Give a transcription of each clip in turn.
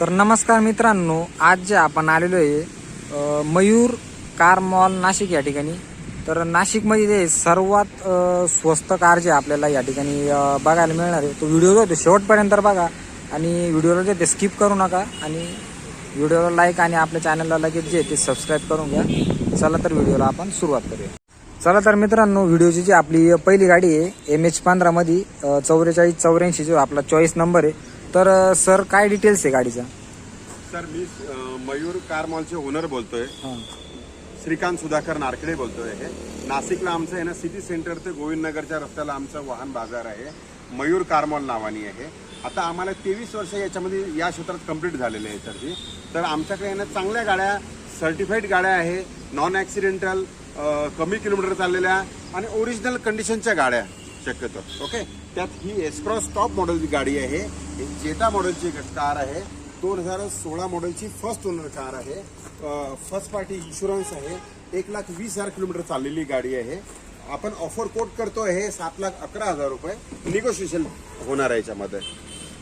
तर नमस्कार मित्रांनो आज जे आपण आलेलो आहे मयूर कार मॉल नाशिक या ठिकाणी. तर नाशिकमध्ये जे सर्वात स्वस्त कार जे आपल्याला या ठिकाणी बघायला मिळणार आहे. तो व्हिडिओ जो आहे शेवटपर्यंत बघा आणि व्हिडिओला जे ते स्किप करू नका आणि व्हिडिओला लाईक आणि आपल्या चॅनलला लगेच जे ते सबस्क्राईब करून घ्या. चला तर व्हिडिओला आपण सुरुवात करूया. चला तर मित्रांनो व्हिडिओची जी आपली पहिली गाडी आहे एम एच पंधरामध्ये चौवेचाळीस चौऱ्याऐंशी जो आपला चॉईस नंबर आहे तर सर काय डिटेल्स आहे गाडीचा? सर मी अ, मयूर कार मॉलचे ओनर बोलतोय. हां. श्रीकांत सुधाकर नारकडे बोलतोय हे. नाशिकला आमचं आहे ना सिटी सेंटर ते गोविंदनगरच्या रस्त्याला आमचं वाहन बाजार आहे. मयूर कार मॉल नावाने आहे आता आम्हाला तेवीस वर्ष याच्यामध्ये या क्षेत्रात कंप्लीट झालेले आहे सर जी. तर आमच्याकडे आहे ना चांगल्या गाड्या सर्टिफाईड गाड्या आहे नॉन ॲक्सिडेंटल कमी किलोमीटर चाललेल्या आणि ओरिजिनल कंडिशनच्या गाड्या शक्यतो. ओके त्यात ही एसक्रॉस टॉप मॉडेलची गाडी आहे. जेटा मॉडेलची कार आहे. दोन हजार सोळा मॉडेलची फर्स्ट ओनर कार आहे. फर्स्ट पार्टी इन्शुरन्स आहे. एक लाख वीस हजार किलोमीटर चाललेली गाडी आहे. आपण ऑफर कोट करतो आहे सात लाख अकरा हजार रुपये निगोशिएशन होणार आहे याच्यामध्ये.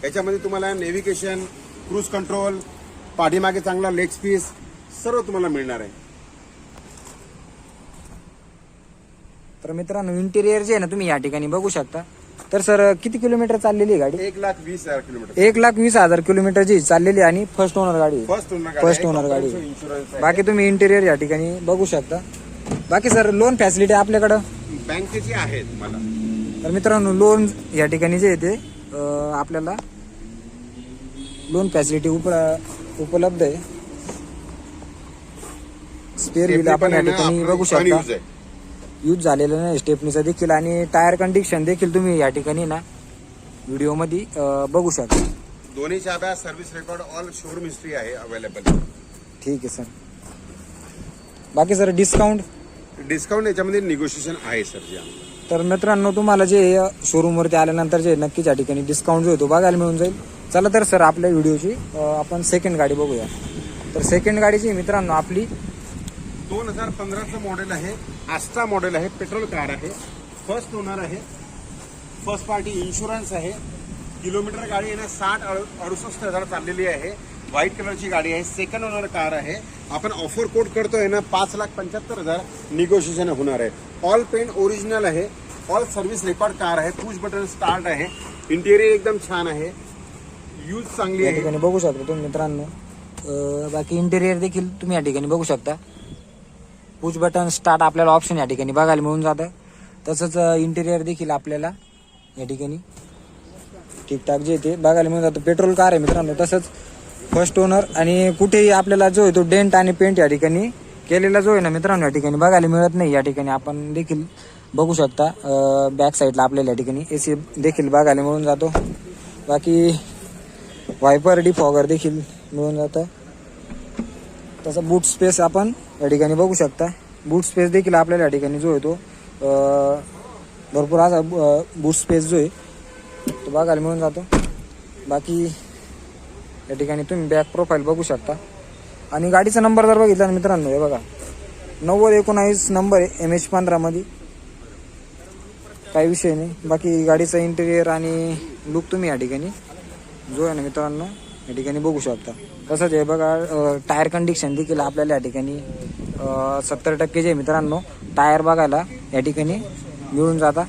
याच्यामध्ये तुम्हाला नेव्हिगेशन क्रूज कंट्रोल पाठीमागे चांगला लेग स्पीस सर्व तुम्हाला मिळणार आहे. तर मित्रांनो इंटेरियर जे आहे ना तुम्ही या ठिकाणी बघू शकता. तर सर किती किलोमीटर चाललेली आहे गाडी? एक लाख वीस हजार किलोमीटर. एक लाख वीस हजार किलोमीटर जी चाललेली आणि फर्स्ट ओनर गाडी. फर्स्ट ओनर फर्स्ट ओनर गाडी इन्शुरन्स आहे. बाकी तुम्ही इंटेरियर या ठिकाणी बघू शकता. बाकी सर लोन फॅसिलिटी आपल्याकडं? बँकेची आहे तुम्हाला तर मित्रांनो लोन या ठिकाणी जे आहे ते अं, आपल्याला लोन फॅसिलिटी उप उपलब्ध आहे. स्पेअर व्हील आपण या ठिकाणी बघू शकता. यूज झालेलं नाही. स्टेपनीचा देखील आणि टायर कंडिशन देखील तुम्ही या ठिकाणी ना व्हिडिओमध्ये बघू शकता. दोन्ही चाब्या service record all showroom history आहे अवेलेबल ठीक आहे सर बाकी सर डिस्काउंट डिस्काउंट याच्यामध्ये निगोशिएशन आहे सर जी आमचं. तर मित्रांनो तुम्हाला जे शोरूमवरती आल्यानंतर जे नक्कीच या ठिकाणी डिस्काउंट जो आहे तो बघायला मिळून जाईल. चला तर सर आपल्या व्हिडिओची अं, आपण सेकंड गाडी बघूया. तर सेकंड गाडीची मित्रांनो आपली दोन हजार पंधराचं मॉडेल आहे. आस्ट्रा मॉडेल आहे. पेट्रोल कार आहे. फर्स्ट ओनर आहे. फर्स्ट पार्टी इन्शुरन्स आहे. किलोमीटर गाडी आहे ना साठ अडु- अडुसष्ट हजार चाललेली आहे. व्हाईट कलरची गाडी आहे. सेकंड ओनर कार आहे. आपण ऑफर कोट करतोय ना पाच लाख पंच्याहत्तर हजार निगोशिएशन होणार आहे. ऑल पेंट ओरिजिनल आहे. ऑल सर्व्हिस रेकॉर्ड कार आहे. पुश बटन स्टार्ट आहे. इंटेरियर एकदम छान आहे. यूज चांगली आहे. ठिकाणी बघू शकता तुम्ही मित्रांनो. बाकी इंटेरियर देखील तुम्ही या ठिकाणी बघू शकता. पुश बटन स्टार्ट आपल्याला ऑप्शन या ठिकाणी बघायला मिळून जातं. तसंच इंटेरियर देखील आपल्याला या ठिकाणी ठीकठाक जे ते बघायला मिळून जातं. पेट्रोल कार आहे मित्रांनो तसंच फर्स्ट ओनर आणि कुठेही आपल्याला जो आहे तो डेंट आणि पेंट या ठिकाणी केलेला जो आहे ना मित्रांनो या ठिकाणी बघायला मिळत नाही. या ठिकाणी आपण देखील बघू शकता बॅक साईडला आपल्याला या ठिकाणी ए सी देखील बघायला मिळून जातो. बाकी वायपर डिफॉगर देखील मिळून जातं. तसं बूट स्पेस आपण या ठिकाणी बघू शकता. बूट स्पेस देखील आपल्याला या ठिकाणी जो आहे तो भरपूर असा बूट स्पेस जो आहे तो बघायला मिळून जातो. बाकी या ठिकाणी तुम्ही बॅक प्रोफाईल बघू शकता. आणि गाडीचा नंबर जर बघितला मित्रांनो हे बघा. नव्वद एकोणावीस नंबर आहे एम एच पंधरामध्ये काही विषय नाही. बाकी गाडीचा इंटेरियर आणि लुक तुम्ही या ठिकाणी. जो आहे ना मित्रांनो या ठिकाणी बघू शकता. तसंच आहे बघा टायर कंडिशन देखील आपल्याला या ठिकाणी सत्तर टक्के जे मित्रांनो टायर बघायला या ठिकाणी मिळून जाता.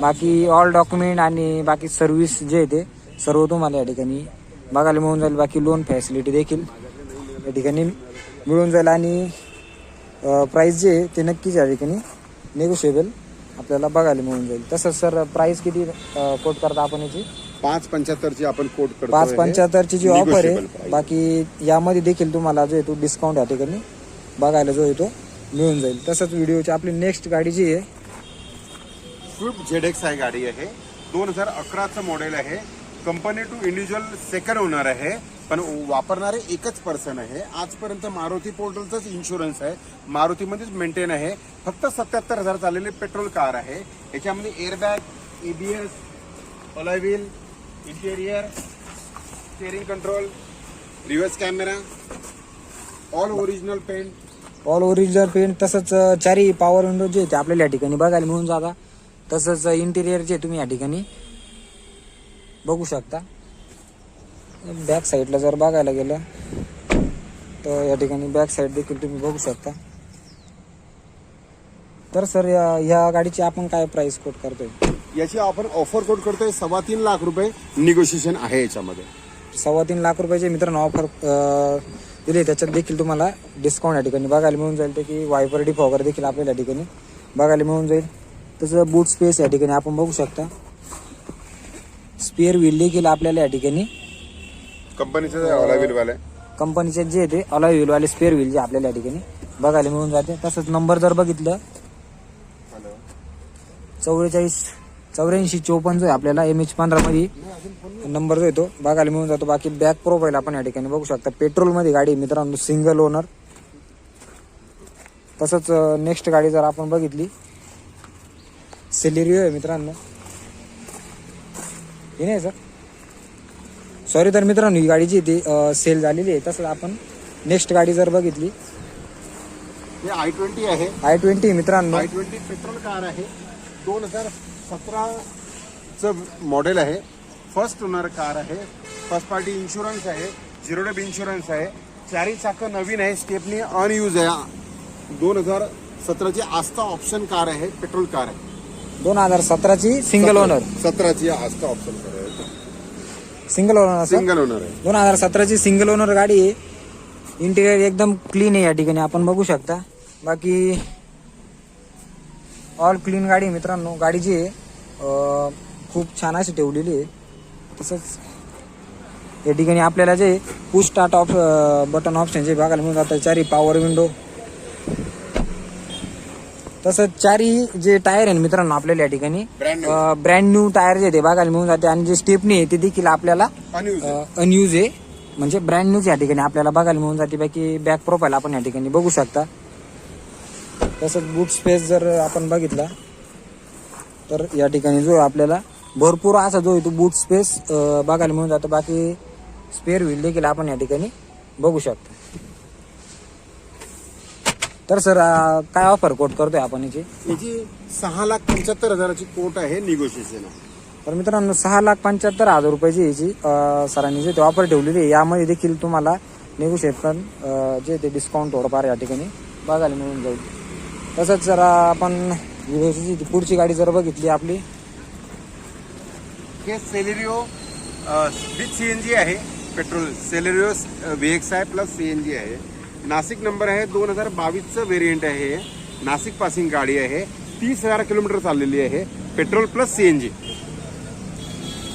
बाकी ऑल डॉक्युमेंट आणि बाकी सर्व्हिस जे आहे ते सर्व तुम्हाला या ठिकाणी बघायला मिळून जाईल. बाकी लोन फॅसिलिटी देखील या ठिकाणी मिळून जाईल. आणि प्राईस जे आहे ते नक्कीच या ठिकाणी निगोशिएबल आपल्याला बघायला मिळून जाईल. तसंच सर प्राईस किती कोट करता आपण याची? पाच पंच्याहत्तरची आपण कोट करतो पाच पंच्याहत्तरची जी ऑफर आहे. बाकी यामध्ये देखील तुम्हाला जो आहे तो डिस्काउंट या ठिकाणी बघायला जो आहे तो मिळून जाईल. तसंच व्हिडिओची आपली नेक्स्ट गाडी जी आहे स्विफ्ट झेड एक्स आहे गाडी आहे. दोन हजार अकराचं मॉडेल आहे. Company to individual second owner आहे. पण वापरणारे एकच पर्सन आहे. आजपर्यंत मारुती पोर्टलचाच इन्शुरन्स आहे. मारुतीमध्येच मेंटेन आहे. फक्त सत्याहत्तर हजार चाललेले पेट्रोल कार आहे. याच्यामध्ये airbag ABS alloy wheel interior steering control reverse camera all original paint all original paint तसंच चारी पॉवर विंडो जे आहे ते आपल्याला या ठिकाणी बघायला मिळून जाता. तसंच इंटिरियर जे तुम्ही या ठिकाणी बघू शकता. बॅक साईडला जर बघायला गेलं तर या ठिकाणी बॅक साईड देखील तुम्ही बघू शकता. तर सर या या गाडीची आपण काय प्राईस कोट करतोय? याची आपण ऑफर कोड करतोय? सव्वा तीन लाख रुपये निगोशिएशन आहे याच्यामध्ये. सव्वा तीन लाख रुपयाचे मित्रांनो ऑफर दिले. त्याच्यात देखील तुम्हाला डिस्काउंट या ठिकाणी बघायला मिळून जाईल. ते की वायपर डिप वगैरे देखील आपल्याला या ठिकाणी बघायला मिळून जाईल. तसं बूट स्पेस या ठिकाणी आपण बघू शकता. स्पेअर व्हील देखील आपल्याला या ठिकाणी कंपनीचं कंपनीचे जे ते अलॉय व्हीलवाले स्पेअर व्हील जे आपल्याला या ठिकाणी बघायला मिळून जाते. तसंच नंबर जर बघितलं चौवेचाळीस चौऱ्याऐंशी चौपन्न जो आहे आपल्याला एम एच पंधरा मध्ये नंबर जो येतो बघायला मिळून जातो. बाकी बॅक प्रोफाईल आपण या ठिकाणी बघू शकता. पेट्रोलमध्ये गाडी मित्रांनो सिंगल ओनर तसंच नेक्स्ट गाडी जर आपण बघितली सेलेरिओ आहे मित्रांनो. हे नाही सर सॉरी तर मित्रांनो ही गाडी जी ती सेल झालेली आहे. तसंच आपण नेक्स्ट गाडी जर बघितली. आय ट्वेंटी आहे. आय ट्वेंटी मित्रांनो. आय ट्वेंटी पेट्रोल कार आहे. दोन हजार सतराचं मॉडेल आहे. फर्स्ट ओनर कार आहे. फर्स्ट पार्टी इन्शुरन्स आहे. झिरो डेब इन्शुरन्स आहे. चारी चाकं नवीन आहे. स्टेपनी अनयूज आहे. दोन हजार सतराची आस्था ऑप्शन कार आहे. पेट्रोल कार आहे. दोन हजार सतराची सिंगल ओनर सतराची आस्था ऑप्शन कार आहे. सिंगल ओनर सिंगल ओनर आहे. दोन हजार सतराची सिंगल ओनर गाडी आहे. इंटिरियर एकदम क्लीन आहे या ठिकाणी. आपण बघू शकता. बाकी ऑल क्लीन गाडी आहे मित्रांनो. गाडी जी आहे खूप छान अशी ठेवलेली आहे. तसंच या ठिकाणी आपल्याला जे push start off button option जे बघायला मिळून जातं चारी पॉवर विंडो तसंच चारी जे टायर आहे मित्रांनो आपल्याला या ठिकाणी. ब्रँड न्यू टायर जे ते बघायला मिळून जाते. आणि जे स्टेपनी आहे ते देखील आपल्याला अनयूज आहे. अनयूज आहे. म्हणजे ब्रँड न्यूज या ठिकाणी आपल्याला बघायला मिळून जाते. बाकी बॅक प्रोफाईल आपण या ठिकाणी बघू शकता. तसंच बूट स्पेस जर आपण बघितला तर या ठिकाणी जो आपल्याला भरपूर असा जो आहे तो बूट स्पेस बघायला मिळून जातो. बाकी स्पेअर व्हील देखील आपण या ठिकाणी बघू शकतो. तर सर काय ऑफर कोट करतोय आपण याची? याची सहा लाख पंच्याहत्तर हजाराची कोट आहे निगोशिएशन तर मित्रांनो सहा लाख पंच्याहत्तर हजार रुपयाची याची सरांनी जे ते ऑफर ठेवलेली आहे यामध्ये देखील तुम्हाला अं, जे ते डिस्काउंट थोडंफार या ठिकाणी बघायला मिळून जाईल. तसंच जर आपण पुढची गाडी जर बघितली आपली. हे Celerio with C N G आहे पेट्रोल. सेलेरिओ व्ही एक्स आहे प्लस सी एन जी आहे. नाशिक नंबर आहे दोन हजार बावीसचं व्हेरियंट आहे हे. नाशिक पासिंग गाडी आहे. तीस हजार किलोमीटर चाललेली आहे. Petrol plus C N G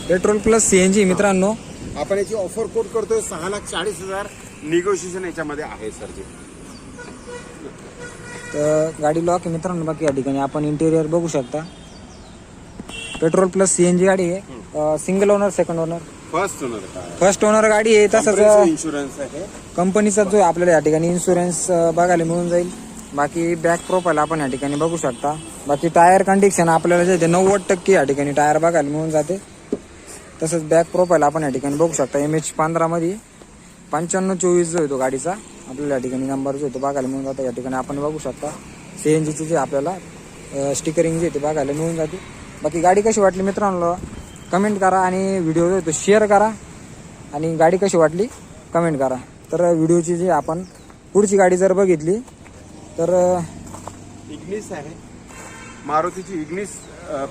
petrol plus C N G मित्रांनो. आपण याची ऑफर कोट करतोय सहा लाख चाळीस हजार निगोशिएशन याच्यामध्ये आहे सर जी. तर गाडी लॉक आहे मित्रांनो बाकी या ठिकाणी आपण इंटेरियर बघू शकता. Petrol plus C N G गाडी आहे. Single owner second owner first owner first owner गाडी आहे तसंच इन्शुरन्स आहे. कंपनीचा जो आहे आपल्याला या ठिकाणी इन्शुरन्स बघायला मिळून जाईल. बाकी बॅक प्रोफाईल आपण या ठिकाणी बघू शकता. बाकी टायर कंडिशन आपल्याला जे ते नव्वद टक्के या ठिकाणी टायर बघायला मिळून जाते. तसंच बॅक प्रोफाईल आपण या ठिकाणी बघू शकता. एम एच पंधरामध्ये पंच्याण्णव चोवीस जो आहे तो गाडीचा. आपल्याला या ठिकाणी नंबर जो आहे तो बघायला मिळून जातो. या ठिकाणी आपण बघू शकता. सी एन जीची जे आपल्याला स्टिकरिंग जे आहे ते बघायला मिळून जाते. बाकी गाडी कशी वाटली मित्रांनो? कमेंट करा आणि व्हिडिओ जो आहे तो शेअर करा. आणि गाडी कशी वाटली? कमेंट करा. तर व्हिडिओची जी आपण पुढची गाडी जर बघितली तर इग्निस आहे. मारुतीची इग्निस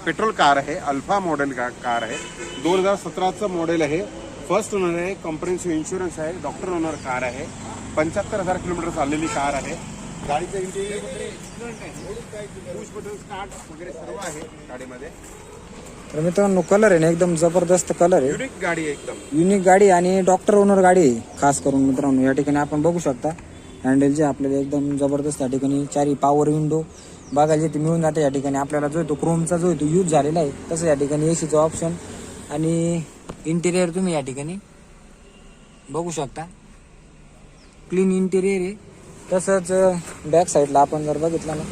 पेट्रोल कार आहे. अल्फा मॉडेल का कार आहे. दोन हजार सतराचं मॉडेल आहे. फर्स्ट ओनर आहे. कंपनीचं इन्शुरन्स आहे. डॉक्टर ओनर कार आहे. पंच्याहत्तर हजार किलोमीटर चाललेली कार आहे. गाडीचं इंटिरियर स्टार्ट वगैरे सर्व आहे गाडीमध्ये. तर मित्रांनो कलर आहे ना एकदम जबरदस्त कलर आहे. युनिक गाडी आहे एकदम. युनिक गाडी आणि डॉक्टर ओनर गाडी आहे खास करून मित्रांनो. या ठिकाणी आपण बघू शकता हँडल जे आपल्याला एकदम जबरदस्त या ठिकाणी चारी पॉवर विंडो बघायला जे ते मिळून जाते या ठिकाणी आपल्याला जो तो क्रोमचा जो आहे तो यूज झालेला आहे तसं या ठिकाणी एसीचं ऑप्शन आणि इंटिरियर तुम्ही या ठिकाणी बघू शकता. क्लीन इंटेरियर आहे. तसंच बॅक साईडला आपण जर बघितलं ना.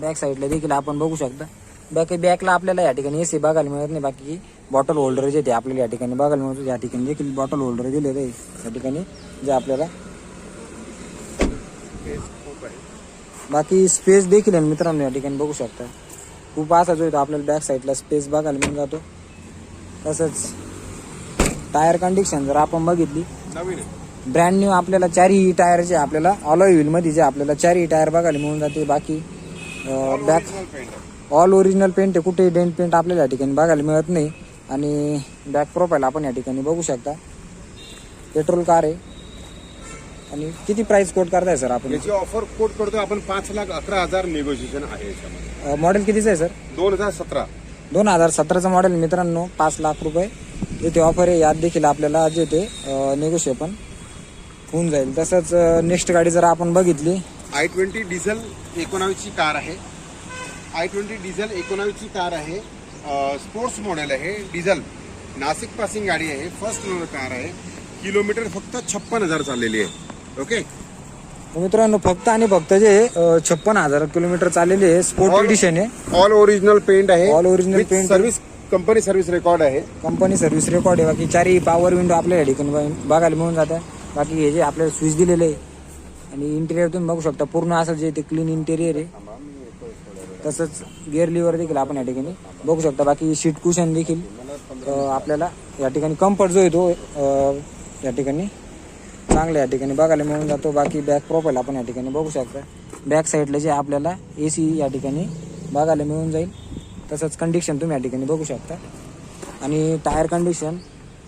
बॅक साईडला देखील आपण बघू शकता. बाकी बॅकला आपल्याला या ठिकाणी एसी बघायला मिळत नाही. बाकी बॉटल होल्डर जे ते आपल्याला या ठिकाणी बघायला मिळतो या ठिकाणी देखील बॉटल होल्डर दिलेले आहे या ठिकाणी जे आपल्याला बाकी स्पेस देखील आहे मित्रांनो या ठिकाणी बघू शकता. खूप असा जो येतो आपल्याला बॅक साईडला स्पेस बघायला मिळून जातो. तसंच टायर कंडिशन जर आपण बघितली नवीन आहे. ब्रँड न्यू आपल्याला चारही टायरचे आपल्याला अलॉय व्हील मध्ये जे आपल्याला चारही टायर बघायला मिळून जाते. बाकी बॅक. ऑल ओरिजिनल पेंट आहे. कुठेही डेंट पेंट आपल्याला या ठिकाणी बघायला मिळत नाही. आणि बॅक प्रोफाईल आपण या ठिकाणी बघू शकता. पेट्रोल कार आहे. आणि किती प्राइस कोट करताय सर आपण? याची ऑफर कोट करतो आपण पाच लाख अकरा हजार निगोशिएशन आहे याच्यामध्ये. मॉडेल कितीचं आहे सर? दोन हजार सतरा. दोन हजार सतराचं मॉडेल मित्रांनो पाच लाख रुपये. इथे ऑफर आहे. यात देखील आपल्याला जे ते नेगोशिएशन होऊन जाईल. तसंच नेक्स्ट गाडी जर आपण बघितली. आय ट्वेंटी डिझेल एकोणावीसची कार आहे. आय ट्वेंटी डिझेल एकोणावीसची कार आहे. स्पोर्ट्स मॉडेल आहे. डिझेल नाशिक पासिंग गाडी आहे. फर्स्ट ओनर कार आहे. किलोमीटर फक्त छप्पन हजार चाललेली आहे. ओके मित्रांनो फक्त आणि फक्त जे छप्पन हजार किलोमीटर चाललेली आहे स्पोर्ट एडिशन आहे. ऑल ओरिजिनल पेंट आहे. All original paint. Service company service record आहे. कंपनी सर्व्हिस रेकॉर्ड आहे. बाकी चारही पॉवर विंडो आपल्या या ठिकाणी बघ- बघायला मिळून जातं. बाकी हे जे आपल्याला स्विच दिलेले आहे. आणि इंटेरियर तुम्ही बघू शकता पूर्ण असं जे ते क्लीन इंटेरियर आहे. तसंच गिअर लिव्हर देखील आपण या ठिकाणी बघू शकता. बाकी सीट कुशन देखील अं, आपल्याला या ठिकाणी कम्फर्ट जो आहे तो अं, या ठिकाणी चांगला या ठिकाणी बघायला मिळून जातो. बाकी बॅक प्रोफाईल आपण या ठिकाणी बघू शकता. बॅक साईडला जे आपल्याला ए सी या ठिकाणी बघायला मिळून जाईल. तसंच कंडिशन तुम्ही या ठिकाणी बघू शकता. आणि टायर कंडिशन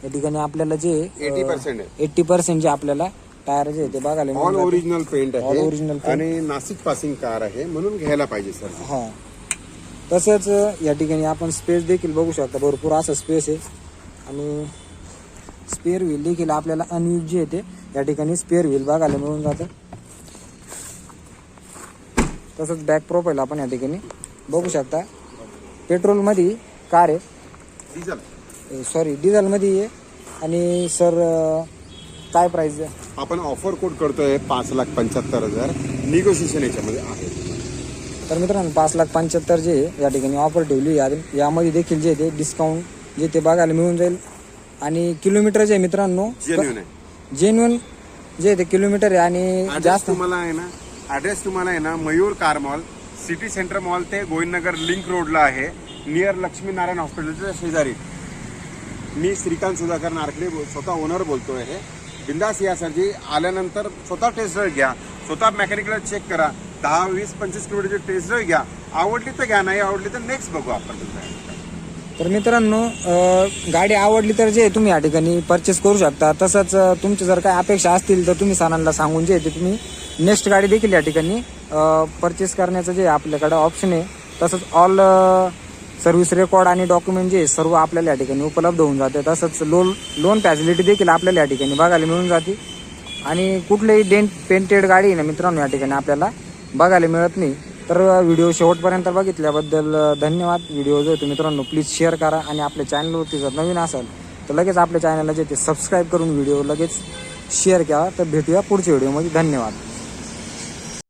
या ठिकाणी आपल्याला जे 80% आहे. एट्टी पर्सेंट जे आपल्याला टायर जे ते बघायला ऑल. ओरिजिनल पेंट original आहे. आणि नाशिक पासिंग कार आहे म्हणून घ्यायला पाहिजे सर हा. तसंच या ठिकाणी आपण स्पेस देखील बघू शकता. भरपूर असं स्पेस आहे. आणि स्पेअर व्हील देखील आपल्याला अनयूज जे आहे ते या ठिकाणी स्पेअर व्हील बघायला मिळून जातं. तसंच बॅक प्रोफाईल आपण या ठिकाणी बघू शकता. पेट्रोलमध्ये कार आहे. डिझेल सॉरी डिझेलमध्ये आहे. आणि सर काय प्राईस आहे? आपण ऑफर कोड करतोय पाच लाख पंच्याहत्तर हजार. निगोशिएशन याच्यामध्ये आहे. तर मित्रांनो पाच लाख पंच्याहत्तर जे या ठिकाणी ऑफर ठेवली यामध्ये देखील जे ते डिस्काउंट जे ते बघायला मिळून जाईल. आणि किलोमीटर जे आहे मित्रांनो. जेन्युन आहे. जेन्युन जे ते किलोमीटर आहे आणि ऍड्रेस जास्त तुम्हाला आहे ना ऍड्रेस तुम्हाला आहे ना Mayur car mall city centre mall ते गोविंदनगर लिंक रोडला आहे. नियर लक्ष्मीनारायण हॉस्पिटलच्या शेजारी. मी श्रीकांत सुधाकर नारकडे बोल- स्वतः ओनर बोलतोय हे. बिंदास या सरजी. आल्यानंतर स्वतः टेस्ट ड्राईव्ह घ्या. स्वतः मेकॅनिकला चेक करा. दहा वीस पंचवीस किलोमीटरची टेस्ट ड्राईव्ह घ्या. आवडली तर घ्या नाही आवडली तर नेक्स्ट बघू आपण. तर मित्रांनो गाडी आवडली तर जे तुम्ही या ठिकाणी परचेस करू शकता. तसंच तुमची जर काही अपेक्षा असतील तर तुम्ही सणांना सांगून जे ते तुम्ही नेक्स्ट गाडी देखील या ठिकाणी परचेस करण्याचं जे आपल्याकडं ऑप्शन आहे तसंच ऑल सर्व्हिस रेकॉर्ड आणि डॉक्युमेंट जे सर्व आपल्याला या ठिकाणी उपलब्ध होऊन जाते. तसंच लोन लोन फॅसिलिटी देखील आपल्याला या ठिकाणी बघायला मिळून जाते. आणि कुठलेही डेंट पेंटेड गाडी आहे ना मित्रांनो या ठिकाणी आपल्याला बघायला मिळत नाही. तर व्हिडिओ शेवटपर्यंत बघितल्याबद्दल धन्यवाद. व्हिडिओ जो तुम्ही तो मित्रांनो प्लीज शेअर करा आणि आपल्या चॅनलवरती जर नवीन असाल तर लगेच आपल्या चॅनलला जे ते सबस्क्राईब करून व्हिडिओ लगेच शेअर करा तर भेटूया पुढच्या व्हिडिओमध्ये धन्यवाद.